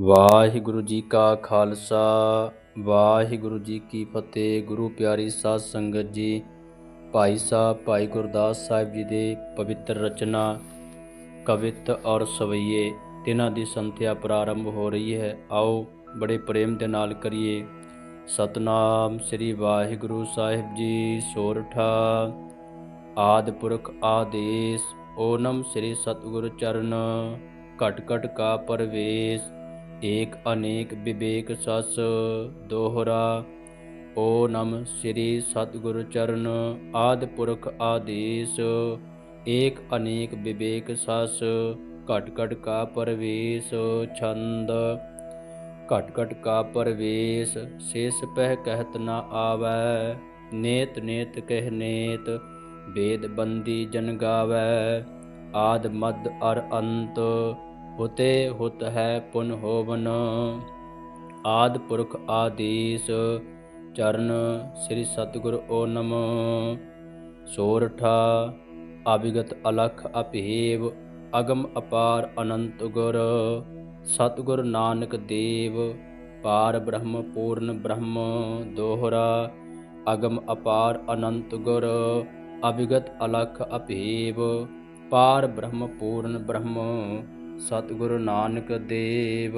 ਵਾਹਿਗੁਰੂ ਜੀ ਕਾ ਖਾਲਸਾ, ਵਾਹਿਗੁਰੂ ਜੀ ਕੀ ਫਤਿਹ। ਗੁਰੂ ਪਿਆਰੀ ਸਾਧ ਸੰਗਤ ਜੀ, ਭਾਈ ਸਾਹਿਬ, ਭਾਈ ਗੁਰਦਾਸ ਸਾਹਿਬ ਜੀ ਦੇ ਪਵਿੱਤਰ ਰਚਨਾ, ਕਵਿਤ ਔਰ ਸਵਈਏ, ਤਿਨਾਂ ਦੀ ਸੰਥਿਆ ਪ੍ਰਾਰੰਭ ਹੋ ਰਹੀ ਹੈ। ਆਓ ਬੜੇ ਪ੍ਰੇਮ ਦੇ ਨਾਲ ਕਰੀਏ। ਸਤਨਾਮ ਸ੍ਰੀ ਵਾਹਿਗੁਰੂ ਸਾਹਿਬ ਜੀ, ਸੋਰਠਾ ਆਦਿ ਪੁਰਖ ਆਦੇਸ, ਓਨਮ ਸ੍ਰੀ ਸਤਿਗੁਰ ਚਰਨ, ਘਟ ਘਟ ਕਾ ਪਰਵੇਸ਼। ਏਕ ਅਨੇਕ ਵਿਵੇਕ ਸਸ ਦੋਹਰਾ ਓ ਨਮ ਸ੍ਰੀ ਸਤਿਗੁਰ ਚਰਨ ਆਦਿ ਪੁਰਖ ਆਦੇਸ, ਏਕ ਅਨੇਕ ਵਿਵੇਕ ਸਸ ਘਟ ਘਟ ਕਾ ਪਰਵੇਸ਼ ਛੰਦ, ਘਟ ਘਟ ਕਾ ਪਰਵੇਸ਼ ਸੇਸ ਪਹਿ ਕਹਿਤ ਨਾ ਆਵੈ, ਨੇਤ ਨੇਤ ਕਹਿ ਨੇਤ ਵੇਦ ਬੰਦੀ ਜਨ ਗਾਵੈ, ਆਦ ਮਦ ਅਰ ਅੰਤ ਹੁਤੇ ਹੁਤ ਹੈ ਪੁਨ ਹੋਵਨ। ਆਦ ਪੁਰਖ ਆਦੀਸ ਚਰਨ ਸ੍ਰੀ ਸਤਿਗੁਰ ਓ ਨਮ ਸੋਰਠਾ, ਅਭਿਗਤ ਅਲਖ ਅਭੇਵ, ਅਗਮ ਅਪਾਰ ਅਨੰਤ ਗੁਰ। ਸਤਿਗੁਰ ਨਾਨਕ ਦੇਵ, ਪਾਰ ਬ੍ਰਹਮ ਪੂਰਨ ਬ੍ਰਹਮ ਦੋਹਰਾ। ਅਗਮ ਅਪਾਰ ਅਨੰਤ ਗੁਰ, ਅਭਿਗਤ ਅਲਖ ਅਭੇਵ, ਪਾਰ ਬ੍ਰਹਮ ਪੂਰਨ ਬ੍ਰਹਮ। ਸਤਿਗੁਰੂ ਨਾਨਕ ਦੇਵ।